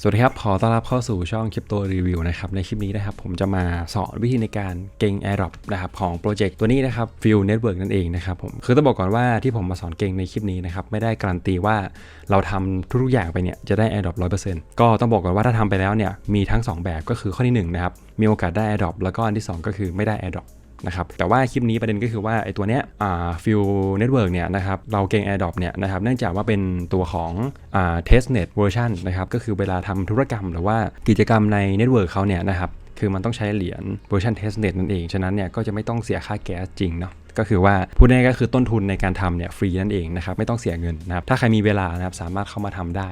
สวัสดีครับ ขอต้อนรับเข้าสู่ช่อง Crypto Review นะครับ ในคลิปนี้นะครับผมจะมาสอนวิธีในการเก่ง AirDrop นะครับของโปรเจกต์ตัวนี้นะครับ f i l Network นั่นเองนะครับผม คือต้องบอกก่อนว่าที่ผมมาสอนเก่งในคลิปนี้นะครับ ไม่ได้การันตีว่าเราทำทุกๆอย่างไปเนี่ยจะได้ AirDrop 100%ก็ต้องบอกก่อนว่าถ้าทำไปแล้วเนี่ยมีทั้ง 2 แบบก็คือข้อที่1นะครับ มีโอกาสได้ AirDrop แล้วก็อันที่ 2 ก็คือไม่ได้ AirDrop นะครับแต่ว่าคลิปนี้ประเด็นก็คือว่าไอ้ตัวเนี้ยอ่าฟิลเน็ตเวิร์กเนี่ยนะครับเราเก่ง AirDrop เนี่ยนะครับเนื่องจากว่าเป็นตัวของอ่า testnet version นะครับก็คือเวลาทำธุรกรรมหรือว่ากิจกรรมในเน็ตเวิร์กเขาเนี่ยนะครับคือมันต้องใช้เหรียญเวอร์ชัน testnet นั่นเอง ฉะนั้นเนี่ยก็จะไม่ต้องเสียค่าแก๊สจริงเนาะก็คือว่าพูดง่ายก็คือต้นทุนในการทำเนี่ยฟรีนั่นเองนะครับไม่ต้องเสียเงินนะครับถ้าใครมีเวลานะครับสามารถเข้ามาทำได้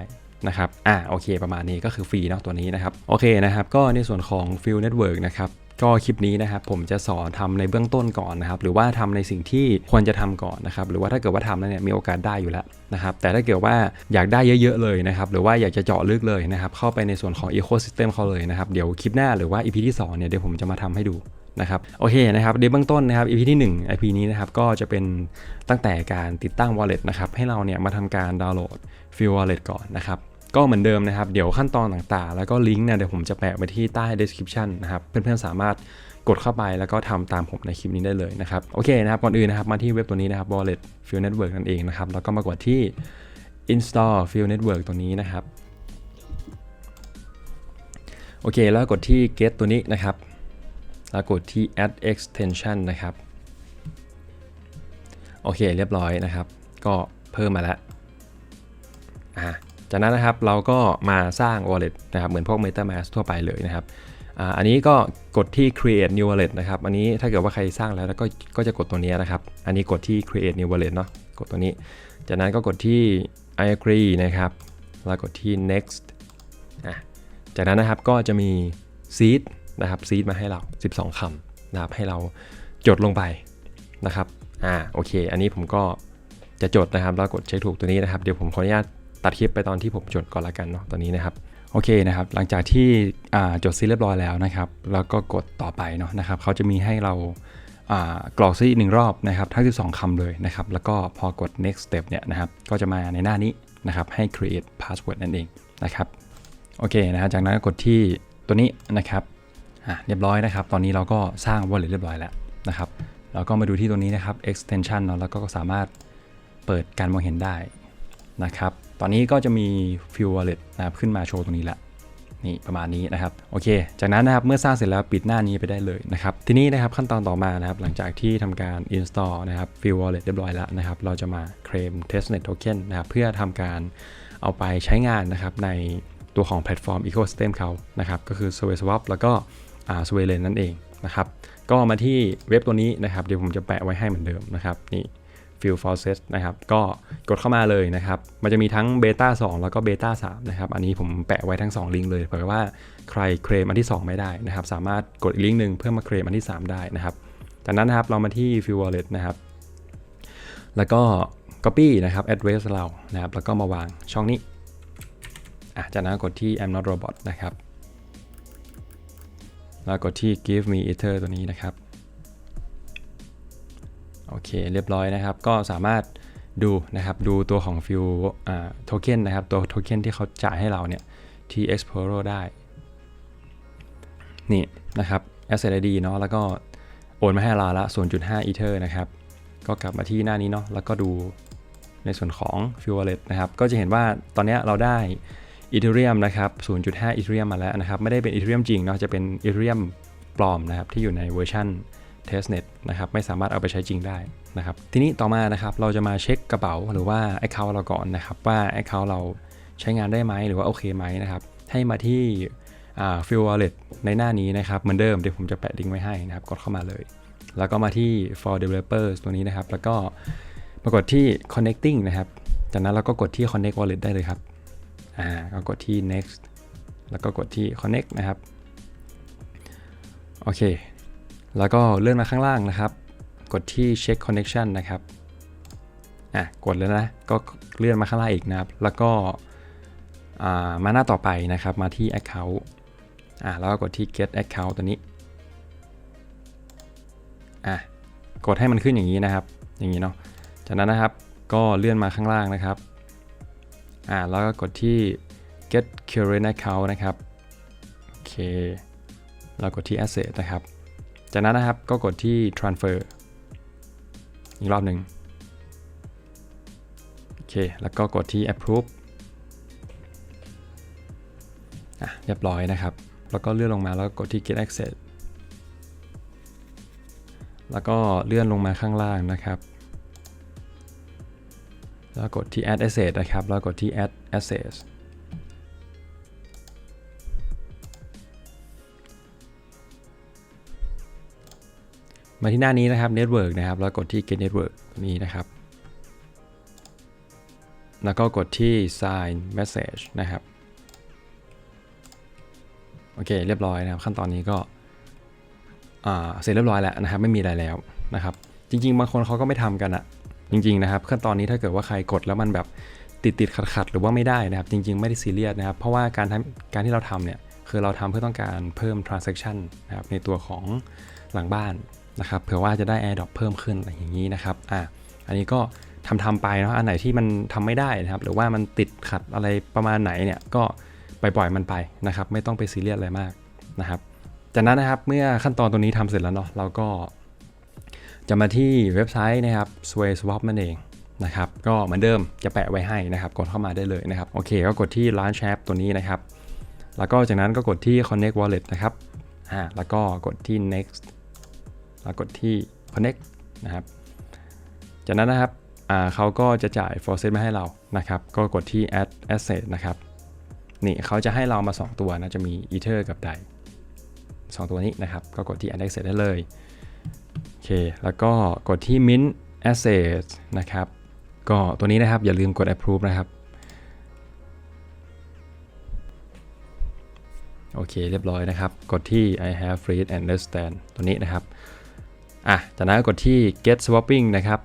นะครับอ่าโอเค ประมาณนี้ก็คือฟรีเนาะตัวนี้นะครับ โอเคนะครับ ก็ในส่วนของ Field Network นะครับ ก็คลิปนี้นะครับผมจะสอนทำในเบื้องต้นก่อนนะครับหรือว่าทำในสิ่งที่ควรจะทำก่อนนะครับหรือว่าถ้าเกิดว่าทำแล้วเนี่ยมีโอกาสได้อยู่แล้วนะครับแต่ถ้าเกิดว่าอยากได้เยอะๆเลยนะครับหรือว่าอยากจะเจาะลึกเลยนะครับเข้าไปในส่วนของ Ecosystem เขาเลยนะครับเดี๋ยวคลิปหน้าหรือว่า EP ที่2เนี่ยเดี๋ยวผมจะมาทำให้ดูนะครับโอเคนะครับในเบื้องต้นนะครับ EP ที่1 EP นี้นะครับก็จะเป็นตั้งแต่การติดตั้ง wallet นะครับให้เราเนี่ยมาทำการดาวน์โหลด f i e l Wallet ก่อนนะครับ ก็เหมือนเดิมนะครับ เดี๋ยวขั้นตอนต่างๆ แล้วก็ลิงก์เนี่ยเดี๋ยวผมจะแปะไว้ที่ใต้ description นะครับ เพื่อนๆสามารถกดเข้าไปแล้วก็ทำตามผมในคลิปนี้ได้เลยนะครับ โอเคนะครับ ก่อนอื่นนะครับ มาที่เว็บตัวนี้นะครับ wallet field network นั่นเองนะครับ แล้วก็มากดที่ install field network ตัวนี้นะครับ โอเค แล้วกดที่ get ตัวนี้นะครับ แล้วกดที่ add extension นะครับ โอเค เรียบร้อยนะครับ ก็เพิ่มมาแล้วอ่า จากนั้นนะครับเราก็มาสร้าง wallet นะครับเหมือนพวก MetaMask ทั่วไปเลยนะครับอันนี้ก็กดที่ create new wallet นะครับ อันนี้ถ้าเกิดว่าใครสร้างแล้วก็ก็จะกดตัวนี้นะครับ อันนี้กดที่ create new wallet เนาะกดตัวนี้ จากนั้นก็กดที่ I agree นะครับ แล้วกดที่ next อะจากนั้นนะครับก็จะมี seed นะครับ seed มาให้เรา 12คำนะครับให้เราจดลงไปนะครับ อ่า โอเค อันนี้ผมก็จะจดนะครับ แล้วกดเช็คถูกตัวนี้นะครับ เดี๋ยวผมขออนุญาต ตัดคลิปไปตอนที่ผมจดก่อนละกันเนาะตอนนี้นะครับโอเคนะครับ หลังจากที่จดซีเรียบร้อยแล้วนะครับ แล้วก็กดต่อไปเนาะนะครับเขาจะมีให้เรากรอกซีอีกหนึ่งรอบนะครับ ทั้ง 12คำเลยนะครับ แล้วก็พอกด next step เนี่ยนะครับ ก็จะมาในหน้านี้นะครับ ให้ create password นั่นเองนะครับ โอเคนะจากนั้นก็กดที่ตัวนี้นะครับอะเรียบร้อยนะครับ ตอนนี้เราก็สร้าง wallet เรียบร้อยแล้วนะครับ แล้วก็มาดูที่ตัวนี้นะครับ extension เนาะ แล้วก็สามารถเปิดการมองเห็นได้นะครับ ตอนนี้ก็จะมี Fuel Wallet นะครับขึ้นมาโชว์ตรงนี้ละนี่ประมาณนี้นะครับโอเค จากนั้นนะครับเมื่อสร้างเสร็จแล้วปิดหน้านี้ไปได้เลยนะครับทีนี้นะครับขั้นตอนต่อมานะครับหลังจากที่ทำการ install นะครับ Fuel Wallet เรียบร้อยแล้วนะครับเราจะมาเคลม testnet token นะครับเพื่อทำการเอาไปใช้งานนะครับในตัวของแพลตฟอร์ม ecosystem เขานะครับก็คือ SwaySwap แล้วก็อ่า Swaylen นั่นเองนะครับก็มาที่เว็บตัวนี้นะครับเดี๋ยวผมจะแปะไว้ให้เหมือนเดิมนะครับนี่ f i e l Process นะครับก็กดเข้ามาเลยนะครับ มันจะมีทั้งเบต้า2แล้วก็เบต้า3นะครับ อันนี้ผมแปะไว้ทั้ง 2 ลิงก์เลยเผื่อว่าใครเคลมอันที่ 2 ไม่ได้นะครับ สามารถกดอีกลิงก์หนึ่งเพื่อมาเคลมอันที่ 3 ได้นะครับ จากนั้นนะครับเรามาที่ f i e l Wallet นะครับ แล้วก็ Copy นะครับ address เรานะครับ แล้วก็มาวางช่องนี้อะจากนั้นกดที่ I'm not robot นะครับ แล้วกดที่ give me ether ตัวนี้นะครับ เคเรียบร้อยนะครับ ก็สามารถดูนะครับดูตัวของฟิวโทเค็นนะครับตัวโทเค็นที่เขาจ่ายให้เราเนี่ยที่ Explorer ได้ นี่นะครับ Asset ID เนาะแล้วก็โอนมาให้เราละ 0.5 Ether นะครับ ก็กลับมาที่หน้านี้เนาะแล้วก็ดูในส่วนของ f i e l Wallet นะครับ ก็จะเห็นว่าตอนนี้เราได้ Ethereum นะครับ 0.5 Ethereum มาแล้วนะครับ ไม่ได้เป็น Ethereum จริงเนาะจะเป็น Ethereum ปลอมนะครับ ที่อยู่ในเวอร์ชัน testnet นะครับไม่สามารถเอาไปใช้จริงได้นะครับทีนี้ต่อมานะครับเราจะมาเช็คกระเป๋าหรือว่า Account เราก่อนนะครับว่า Account เราใช้งานได้ไหมหรือว่าโอเคไหมนะครับให้มาที่อ่า Field Wallet ในหน้านี้นะครับเหมือนเดิมเดี๋ยวผมจะแปะลิงก์ไว้ให้นะครับกดเข้ามาเลย แล้วก็มาที่ for developers ตัวนี้นะครับ แล้วก็มากดที่ connecting นะครับ จากนั้นเราก็กดที่ connect wallet ได้เลยครับอ่าก็กดที่ next แล้วก็กดที่ connect นะครับ โอเค แล้วก็เลื่อนมาข้างล่างนะครับ กดที่ check connection นะครับอะกดแล้วนะก็เลื่อนมาข้างล่างอีกนะครับ แล้วก็มาหน้าต่อไปนะครับมาที่ account อะแล้วก็กดที่ get account ตัวนี้อะกดให้มันขึ้นอย่างนี้นะครับ อย่างนี้เนาะจากนั้นนะครับก็เลื่อนมาข้างล่างนะครับอ่าแล้วก็กดที่ get current account นะครับ โอเคเรากดที่ asset นะครับ จากนั้นนะครับก็กดที่ transfer อีกรอบหนึ่งโอเค แล้วก็กดที่ approve อะเรียบร้อยนะครับ แล้วก็เลื่อนลงมาแล้วก็กดที่ get access แล้วก็เลื่อนลงมาข้างล่างนะครับ แล้วกดที่ add asset นะครับ แล้วกดที่ add access มาที่หน้านี้นะครับ Network นะครับ แล้วกดที่ Get Network นี้นะครับ แล้วก็กดที่ Sign Message นะครับ โอเค เรียบร้อยนะครับ ขั้นตอนนี้ก็เสร็จเรียบร้อยแล้วนะครับ ไม่มีอะไรแล้วนะครับ จริง ๆ บางคนเขาก็ไม่ทำกันอะจริง ๆ นะครับ ขั้นตอนนี้ถ้าเกิดว่าใครกดแล้วมันแบบติดติดขัดขัดหรือว่าไม่ได้นะครับ จริง ๆ ไม่ได้ซีเรียสนะครับ เพราะว่าการทำการที่เราทำเนี่ย คือเราทำเพื่อต้องการเพิ่ม transaction นะครับในตัวของหลังบ้าน นะครับเผื่อว่าจะได้ AirDrop เพิ่มขึ้นอะไรอย่างนี้นะครับอะอันนี้ก็ทำทำไปเนาะอันไหนที่มันทำไม่ได้นะครับ หรือว่ามันติดขัดอะไรประมาณไหนเนี่ยก็ปล่อยๆมันไปนะครับ ไม่ต้องไปซีเรียสอะไรมากนะครับ จากนั้นนะครับเมื่อขั้นตอนตรงนี้ทำเสร็จแล้วเนาะเราก็จะมาที่เว็บไซต์นะครับ Sway Swap นั่นเองนะครับ ก็เหมือนเดิมจะแปะไว้ให้นะครับ กดเข้ามาได้เลยนะครับ โอเค ก็กดที่ Launch App ตัวนี้นะครับ แล้วก็จากนั้นก็กดที่ Connect Wallet นะครับอ่าแล้วก็กดที่ Next แล้วกดที่ connect นะครับ จากนั้นนะครับเขาก็จะจ่าย for set มาให้เรานะครับ ก็กดที่ add asset นะครับ นี่เขาจะให้เรามา 2 ตัวนะ จะมี ether กับ dai 2ตัวนี้นะครับ ก็กดที่ add asset ได้เลย โอเค แล้วก็กดที่ mint asset นะครับ ก็ตัวนี้นะครับ อย่าลืมกด approve นะครับ โอเค เรียบร้อยนะครับ กดที่ I have read and understand ตัวนี้นะครับ อะจากนั้นกดที่ get swapping นะครับ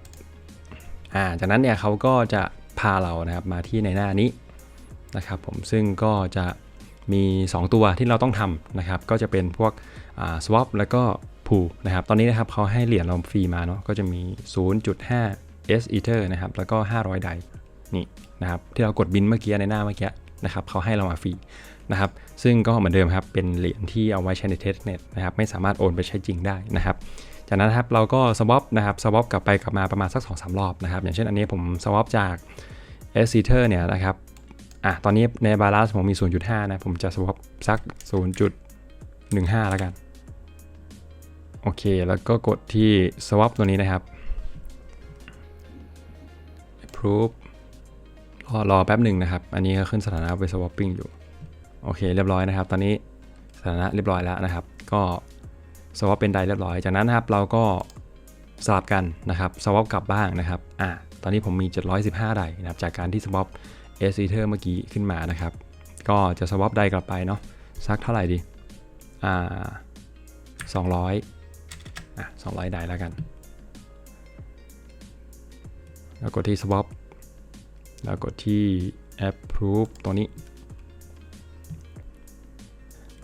อ่าจากนั้นเนี่ยเขาก็จะพาเรานะครับมาที่ในหน้านี้นะครับผมซึ่งก็จะมี 2 ตัวที่เราต้องทำนะครับ ก็จะเป็นพวกอ่า swap แล้วก็ pool นะครับ ตอนนี้นะครับเขาให้เหรียญเราฟรีมาเนาะก็จะมี 0.5 s ether นะครับ แล้วก็ 500 ไดนี่นะครับ ที่เรากดบินเมื่อกี้ในหน้าเมื่อกี้นะครับเขาให้เรามาฟรีนะครับ ซึ่งก็เหมือนเดิมครับ เป็นเหรียญที่เอาไว้ใช้ใน testnet นะครับ ไม่สามารถโอนไปใช้จริงได้นะครับ จากนั้นครับเราก็ swap นะครับ swap กลับไปกลับมาประมาณสัก2-3รอบนะครับ อย่างเช่นอันนี้ผม swap จาก s e t e r เนี่ยนะครับอะตอนนี้ใน balance ผมมี 0.5 นะ ผมจะ swap สัก 0.15 แล้วกัน โอเค แล้วก็กดที่ swap ตัวนี้นะครับ approve รอรอแป๊บหนึ่งนะครับ อันนี้ก็ขึ้นสถานะไป swapping อยู่ โอเค เรียบร้อยนะครับ ตอนนี้สถานะเรียบร้อยแล้วนะครับ ก็ สวอปเป็นไดเรียบร้อย จากนั้นนะครับเราก็สลับกันนะครับสวอปกลับบ้างนะครับอ่าตอนนี้ผมมี 715ไดนะครับจากการที่สวอปเอสเทอร์เมื่อกี้ขึ้นมานะครับ ก็จะสวอปไดกลับไปเนาะสักเท่าไหร่ดีอ่า200อะ200ไดแล้วกันแล้วกดที่ swap แล้วกดที่ approve ตัวนี้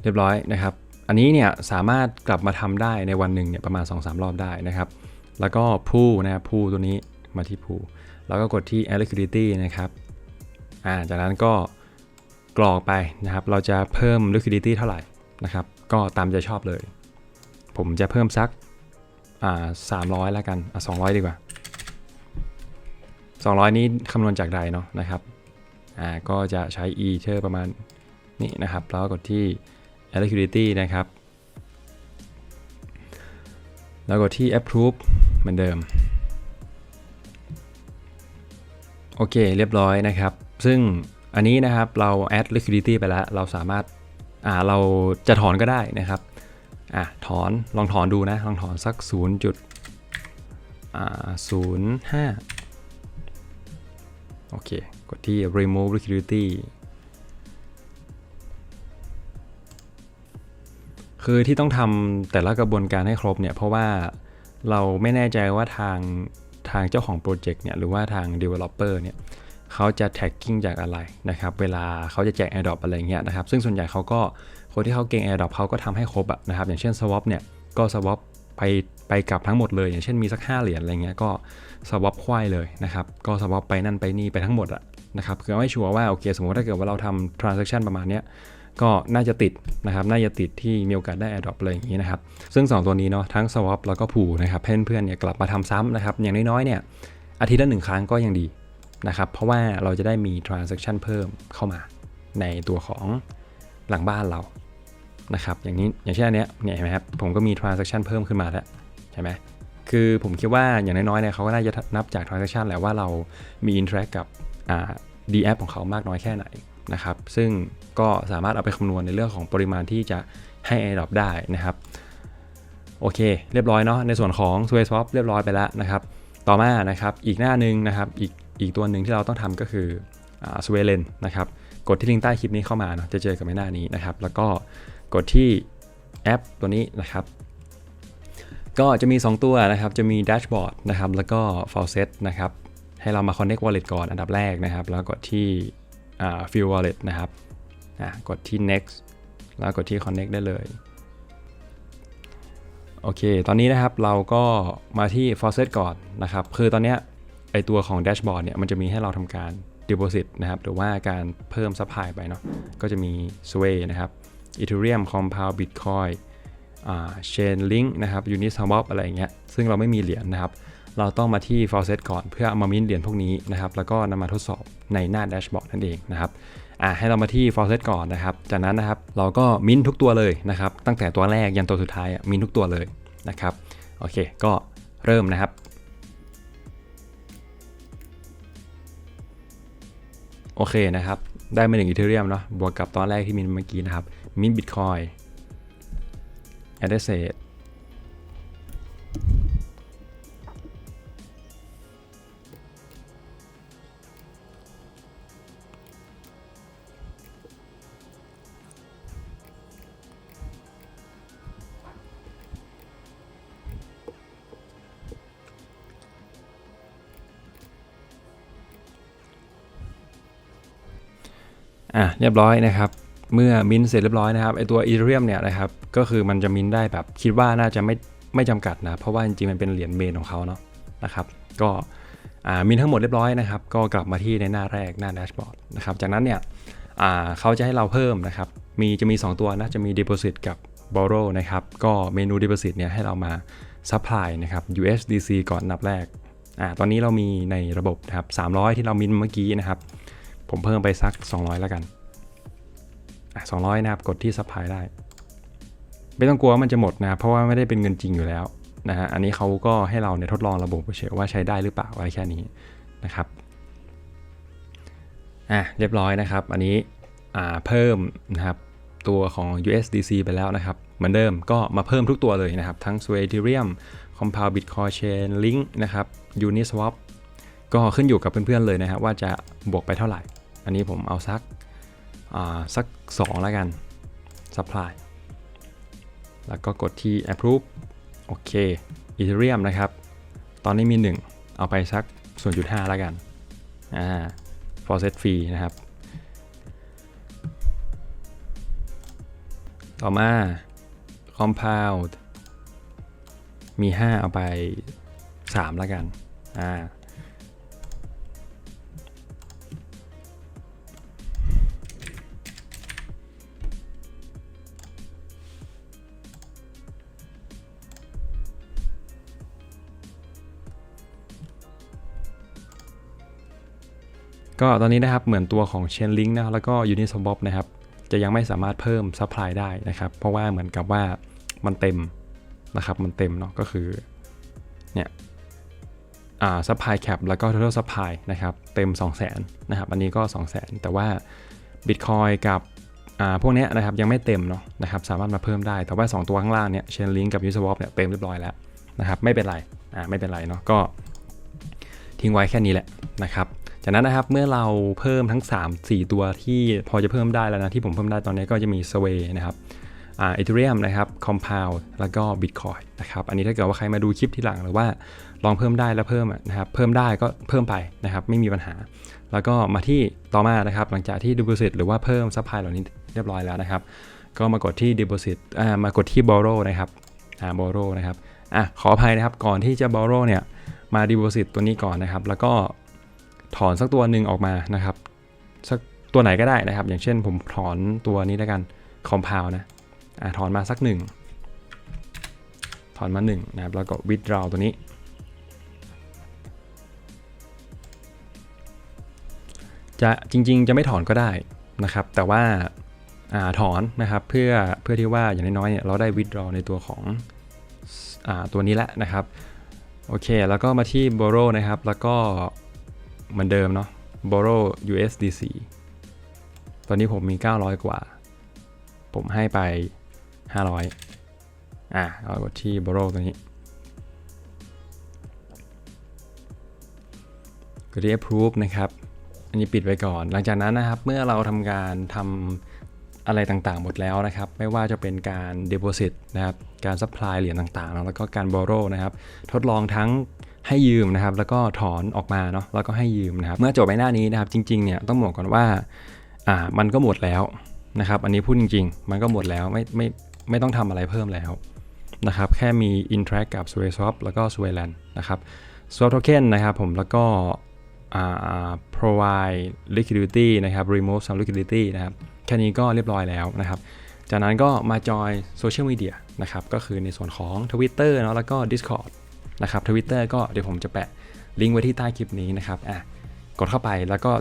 เรียบร้อยนะครับ อันนี้เนี่ยสามารถกลับมาทำได้ในวันหนึ่งเนี่ยประมาณ 2-3 รอบได้นะครับ แล้วก็พูนะครับพูตัวนี้มาที่พูแล้วก็กดที่ add liquidity นะครับอ่าจากนั้นก็กรอกไปนะครับ เราจะเพิ่ม liquidity เท่าไหร่นะครับ ก็ตามใจชอบเลย ผมจะเพิ่มสักอ่า300แล้วกันอะ200ดีกว่า 200 นี้คำนวณจากใดเนาะนะครับอ่าก็จะใช้ ether ประมาณนี้นะครับ แล้วก็กดที่ add liquidity นะครับ แล้วกดที่ approve เหมือนเดิม โอเคเรียบร้อยนะครับ ซึ่งอันนี้นะครับเรา add liquidity ไปแล้ว เราสามารถอ่าเราจะถอนก็ได้นะครับอะถอนลองถอนดูนะ ลองถอนสัก 0. จุดอ่า05โอเค กดที่ remove liquidity คือที่ต้องทำแต่ละกระบวนการให้ครบเนี่ยเพราะว่าเราไม่แน่ใจว่าทางทางเจ้าของโปรเจกต์เนี่ยหรือว่าทาง developer เนี่ยเขาจะ tagging จากอะไรนะครับเวลาเขาจะแจก airdrop อะไรเงี้ยนะครับซึ่งส่วนใหญ่เขาก็คนที่เขาเก่ง airdrop เขาก็ทำให้ครบอะนะครับอย่างเช่น swap เนี่ยก็ swap ไปไปกลับทั้งหมดเลย อย่างเช่นมีสัก 5 เหรียญอะไรเงี้ยก็ swap ควายเลยนะครับก็ swap ไปนั่นไปนี่ไปทั้งหมดอะนะครับคือเอาให้ชัวร์ว่าโอเคสมมติถ้าเกิดว่าเราทำ transaction ประมาณเนี้ย ก็น่าจะติดนะครับน่าจะติดที่มีโอกาสได้ airdrop อะไรอย่างนี้นะครับ ซึ่ง 2 ตัวนี้เนาะทั้ง swap แล้วก็ pool นะครับให้เพื่อนๆเนี่ยกลับมาทำซ้ำนะครับ อย่างน้อยๆเนี่ยอาทิตย์ละหนึ่งครั้งก็ยังดีนะครับ เพราะว่าเราจะได้มี transaction เพิ่มเข้ามาในตัวของหลังบ้านเรานะครับอย่างนี้อย่างเช่นอันเนี้ยเนี่ยเห็นไหมครับผมก็มี transaction เพิ่มขึ้นมาแล้วใช่ไหมคือผมคิดว่าอย่างน้อยๆเนี่ยเขาก็น่าจะนับจาก transaction แหละว่าเรามี interact กับอ่า D app ของเขามากน้อยแค่ไหน นะครับ ซึ่งก็สามารถเอาไปคำนวณในเรื่องของปริมาณที่จะให้ airdrop ได้นะครับ โอเค เรียบร้อยเนาะ ในส่วนของ s w a y Swap เรียบร้อยไปแล้วนะครับ ต่อมานะครับ อีกหน้าหนึ่งนะครับ อีกอีกตัวหนึ่งที่เราต้องทำก็คือ s w a y l e n นะครับ กดที่ลิงก์ใต้คลิปนี้เข้ามาเนาะ จะเจอกับหน้านี้นะครับ แล้วก็กดที่แอปตัวนี้นะครับก็จะมี 2 ตัวนะครับ จะมี Dashboard นะครับ แล้วก็ Faucet นะครับ ให้เรามา Connect Wallet ก่อนอันดับแรกนะครับ แล้วกดที่ อ่า Fill Wallet นะครับกดที่ Next แล้วกดที่ Connect ได้เลย โอเค ตอนนี้นะครับเราก็มาที่ Faucet ก่อนนะครับ คือตอนนี้ไอตัวของ Dashboard เนี่ยมันจะมีให้เราทำการ Deposit นะครับ หรือว่าการเพิ่ม Supply ไปเนาะ ก็จะมี Sway นะครับ Ethereum Compound Bitcoin Chainlink นะครับ Uniswap อะไรอย่างเงี้ย ซึ่งเราไม่มีเหรียญนะครับ เราต้องมาที่ Faucet ก่อนเพื่อเอามามิ้นเหรียญพวกนี้นะครับ แล้วก็นำมาทดสอบในหน้า Dashboard นั่นเองนะครับอ่าให้เรามาที่ Faucet ก่อนนะครับ จากนั้นนะครับเราก็มิ้นทุกตัวเลยนะครับ ตั้งแต่ตัวแรกยันตัวสุดท้ายอะมิ้นทุกตัวเลยนะครับ โอเค ก็เริ่มนะครับโอเคนะครับ ได้มาหนึ่งอีเทเรียมเนาะบวกกับตอนแรกที่มินเมื่อกี้นะครับ มินบิตคอยแอดเดเซต อะเรียบร้อยนะครับ เมื่อมินเสร็จเรียบร้อยนะครับไอตัวอีเทเรียมเนี่ยนะครับก็คือมันจะมินได้แบบคิดว่าน่าจะไม่ไม่จำกัดนะ เพราะว่าจริงๆมันเป็นเหรียญเมนของเขาเนาะนะครับก็มินทั้งหมดเรียบร้อยนะครับ ก็กลับมาที่ในหน้าแรกหน้าแดชบอร์ดนะครับจากนั้นเนี่ยเขาจะให้เราเพิ่มนะครับมีจะมี 2 ตัวนะจะมี Deposit กับ Borrow นะครับก็เมนู Deposit เนี่ยให้เรามา Supply นะครับ USDC ก่อนอันดับแรกอ่าตอนนี้เรามีในระบบนะครับ300 ที่เรามินเมื่อกี้นะครับ ผมเพิ่มไปสัก 200 แล้วกันอะ200 นะครับ กดที่ Supply ได้ ไม่ต้องกลัวว่ามันจะหมดนะ เพราะว่าไม่ได้เป็นเงินจริงอยู่แล้วนะฮะ อันนี้เขาก็ให้เราเนี่ยทดลองระบบเฉยว่าใช้ได้หรือเปล่าอะไรแค่นี้นะครับ อะ เรียบร้อยนะครับ อันนี้อ่าเพิ่มนะครับตัวของ USDC ไปแล้วนะครับ เหมือนเดิมก็มาเพิ่มทุกตัวเลยนะครับ ทั้ง s w Ethereum Compound Bitcoin Chain Link นะครับ Uniswap ก็ขึ้นอยู่กับเพื่อนๆเลยนะครับว่าจะบวกไปเท่าไหร่ อันนี้ผมเอาสักสัก 2 แล้วกัน Supply แล้วก็กดที่ approve โอเค Ethereum นะครับ ตอนนี้มี 1 เอาไปสัก 0.5 แล้วกันอ่า faucet fee นะครับ ต่อมา compound มี 5 เอาไป 3 แล้วกันอ่า ก็ตอนนี้นะครับเหมือนตัวของ Chainlink นะแล้วก็ Uniswap นะครับจะยังไม่สามารถเพิ่ม supply ได้นะครับ เพราะว่าเหมือนกับว่ามันเต็มนะครับมันเต็มเนาะก็คือเนี่ยอ่า supply cap แล้วก็ total supply นะครับเต็ม 2 0 0 0 0 0นะครับอันนี้ก็ 2 0 0 0 0 0 แต่ว่า Bitcoin กับอ่าพวกเนี้ยนะครับยังไม่เต็มเนาะนะครับสามารถมาเพิ่มได้ แต่ว่า 2 ตัวข้างล่างเนี่ย Chainlink กับ Uniswap เนี่ยเต็มเรียบร้อยแล้วนะครับไม่เป็นไรอ่าไม่เป็นไรเนาะก็ทิ้งไว้แค่นี้แหละนะครับ จากนั้นนะครับเมื่อเราเพิ่มทั้ง 3 4 ตัวที่พอจะเพิ่มได้แล้วนะที่ผมเพิ่มได้ตอนนี้ก็จะมี Sway นะครับอ่า Ethereum นะครับ Compound แล้วก็ Bitcoin นะครับอันนี้ถ้าเกิดว่าใครมาดูคลิปที่หลังหรือว่าลองเพิ่มได้แล้วเพิ่มนะครับเพิ่มได้ก็เพิ่มไปนะครับไม่มีปัญหา แล้วก็มาที่ต่อมานะครับหลังจากที่ Deposit หรือว่าเพิ่ม Supply เหล่านี้เรียบร้อยแล้วนะครับ ก็มากดที่ Deposit อ่ามากดที่ Borrow นะครับอ่า Borrow นะครับอะขออภัยนะครับก่อนที่จะ Borrow เนี่ยมา Deposit ตัวนี้ก่อนนะครับ แล้วก็ ถอนสักตัวหนึ่งออกมานะครับสักตัวไหนก็ได้นะครับ อย่างเช่นผมถอนตัวนี้แล้วกันคอมเพลนะอะถอนมาสักหนึ่งถอนมาหนึ่งนะครับแล้วก็ withdraw ตัวนี้ จะจริงๆจะไม่ถอนก็ได้นะครับ แต่ว่าอาถอนนะครับเพื่อเพื่อที่ว่าอย่างน้อยๆเนี่ยเราได้ withdraw ในตัวของอตัวนี้แหละนะครับ โอเค แล้วก็มาที่ borrow นะครับ แล้วก็ เหมือนเดิมเนาะ borrow USDC ตอนนี้ผมมี 900 กว่า ผมให้ไป 500 อะ เอากดที่ borrow ตัวนี้กดที่ approve นะครับ อันนี้ปิดไว้ก่อน หลังจากนั้นนะครับ เมื่อเราทำการทำอะไรต่างๆ หมดแล้วนะครับ ไม่ว่าจะเป็นการ deposit นะครับ การ supply เหรียญต่างๆ แล้วก็การ borrow นะครับ ทดลองทั้ง ให้ยืมนะครับ แล้วก็ถอนออกมาเนาะแล้วก็ให้ยืมนะครับ เมื่อจบไปหน้านี้นะครับ จริงๆเนี่ยต้องบอกก่อนว่าอ่ามันก็หมดแล้วนะครับ อันนี้พูดจริง ๆ มันก็หมดแล้วไม่ไม่ไม่ต้องทำอะไรเพิ่มแล้วนะครับ แค่มี interact กับ Swap แล้วก็ Swayland นะครับ Swap token นะครับผมแล้วก็อ่า provide liquidity นะครับ remove some liquidity นะครับแค่นี้ก็เรียบร้อยแล้วนะครับ จากนั้นก็มาจอยโซเชียลมีเดียนะครับ ก็คือในส่วนของ Twitter เนาะแล้วก็ Discord นะครับ Twitter ก็เดี๋ยวผมจะแปะลิงก์ไว้ที่ใต้คลิปนี้นะครับอะกดเข้าไปแล้วก็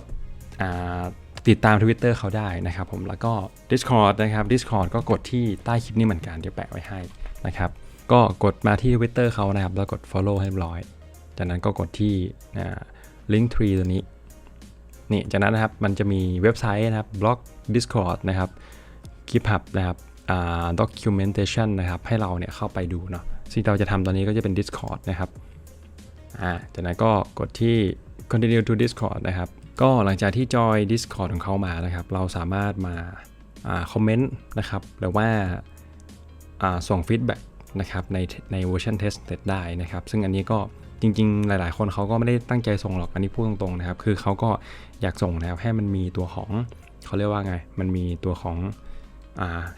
ติดตาม Twitter เขาได้นะครับผมแล้วก็ Discord นะครับ Discord ก็กดที่ใต้คลิปนี้เหมือนกันเดี๋ยวแปะไว้ให้นะครับก็กดมาที่ Twitter เขานะครับแล้วกด follow ให้เรียบร้อย จากนั้นก็กดที่อ่า link tree ตัวนี้นี่จากนั้นนะครับมันจะมีเว็บไซต์นะครับบล็อก Discord นะครับ GitHub นะครับ documentation นะครับให้เราเนี่ยเข้าไปดูเนาะ สิ่งที่เราจะทำตอนนี้ก็จะเป็น Discord นะครับอ่าจากนั้นก็กดที่ continue to Discord นะครับ ก็หลังจากที่จอย Discord ของเขามานะครับ เราสามารถมาอ่าคอมเมนต์นะครับหรือว่าอ่าส่งฟีดแบ็กนะครับในในเวอร์ชัน tested ได้นะครับ ซึ่งอันนี้ก็จริงๆ หลายๆ คนเขาก็ไม่ได้ตั้งใจส่งหรอก อันนี้พูดตรงๆนะครับ คือเขาก็อยากส่งนะครับให้มันมีตัวของเขาเรียกว่าไง มันมีตัวของอ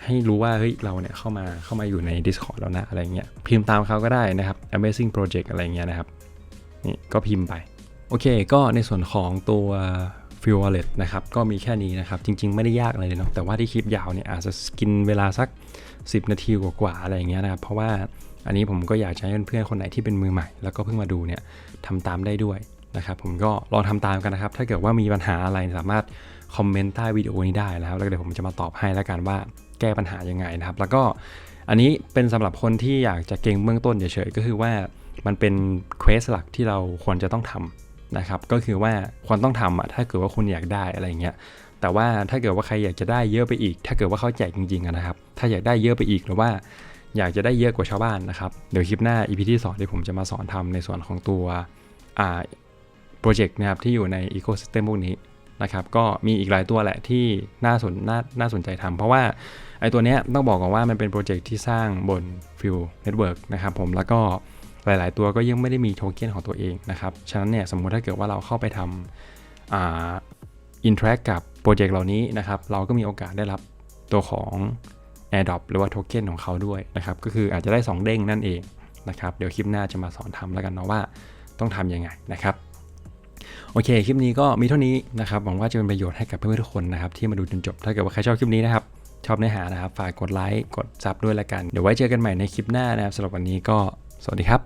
ให้รู้ว่าเฮ้ยเราเนี่ยเข้ามาเข้ามาอยู่ใน Discord แล้วนะอะไรเงี้ยพิมพ์ตามเขาก็ได้นะครับ Amazing Project อะไรเงี้ยนะครับนี่ก็พิมพ์ไป โอเค ก็ในส่วนของตัว f i e l Wallet นะครับก็มีแค่นี้นะครับ จริง ๆ ไม่ได้ยากอะไรเลยเนาะแต่ว่าที่คลิปยาวเนี่ยอาจจะกินเวลาสัก 10 นาทีกว่าๆอะไรอย่างเงี้ยนะครับ เพราะว่าอันนี้ผมก็อยากจะให้เพื่อนๆคนไหนที่เป็นมือใหม่ แล้วก็เพิ่งมาดูเนี่ยทำตามได้ด้วยนะครับ ผมก็ลองทำตามกันนะครับ ถ้าเกิดว่ามีปัญหาอะไรสามารถ คอมเมนต์ใต้วิดีโอนี้ได้นะครับแล้วเดี๋ยวผมจะมาตอบให้แล้วกันว่าแก้ปัญหายังไงนะครับ แล้วก็อันนี้เป็นสำหรับคนที่อยากจะเก่งเบื้องต้นเฉยๆก็คือว่ามันเป็นเควสหลักที่เราควรจะต้องทำนะครับ ก็คือว่าควรต้องทำอะถ้าเกิดว่าคุณอยากได้อะไรเงี้ยแต่ว่าถ้าเกิดว่าใครอยากจะได้เยอะไปอีก ถ้าเกิดว่าเขาแจกจริงๆนะครับ ถ้าอยากได้เยอะไปอีกหรือว่าอยากจะได้เยอะกว่าชาวบ้านนะครับ เดี๋ยวคลิปหน้า EP ที่2ที่ผมจะมาสอนทำในส่วนของตัวอ่าโปรเจกต์นะครับที่อยู่ใน Ecosystem พวกนี้ นะครับก็มีอีกหลายตัวแหละที่น่าสนน่าน่าสนใจทำเพราะว่าไอ้ตัวเนี้ยต้องบอกก่อนว่ามันเป็นโปรเจกต์ที่สร้างบน Fuel Network นะครับผมแล้วก็หลาย ๆ ตัวก็ยังไม่ได้มีโทเค็นของตัวเองนะครับ ฉะนั้นเนี่ยสมมุติถ้าเกิดว่าเราเข้าไปทำอ่า interact กับโปรเจกต์เหล่านี้นะครับ เราก็มีโอกาสได้รับตัวของ AirDrop หรือว่าโทเค็นของเขาด้วยนะครับ ก็คืออาจจะได้ 2 เด้งนั่นเองนะครับ เดี๋ยวคลิปหน้าจะมาสอนทำแล้วกันเนาะว่าต้องทำยังไงนะครับ โอเค คลิปนี้ก็มีเท่านี้นะครับ หวังว่าจะเป็นประโยชน์ให้กับเพื่อนๆทุกคนนะครับ ที่มาดูจนจบ ถ้าเกิดว่าใครชอบคลิปนี้นะครับ ชอบเนื้อหานะครับ ฝากกดไลค์ กดซับด้วยละกัน เดี๋ยวไว้เจอกันใหม่ในคลิปหน้านะครับสำหรับวันนี้ก็ สวัสดีครับ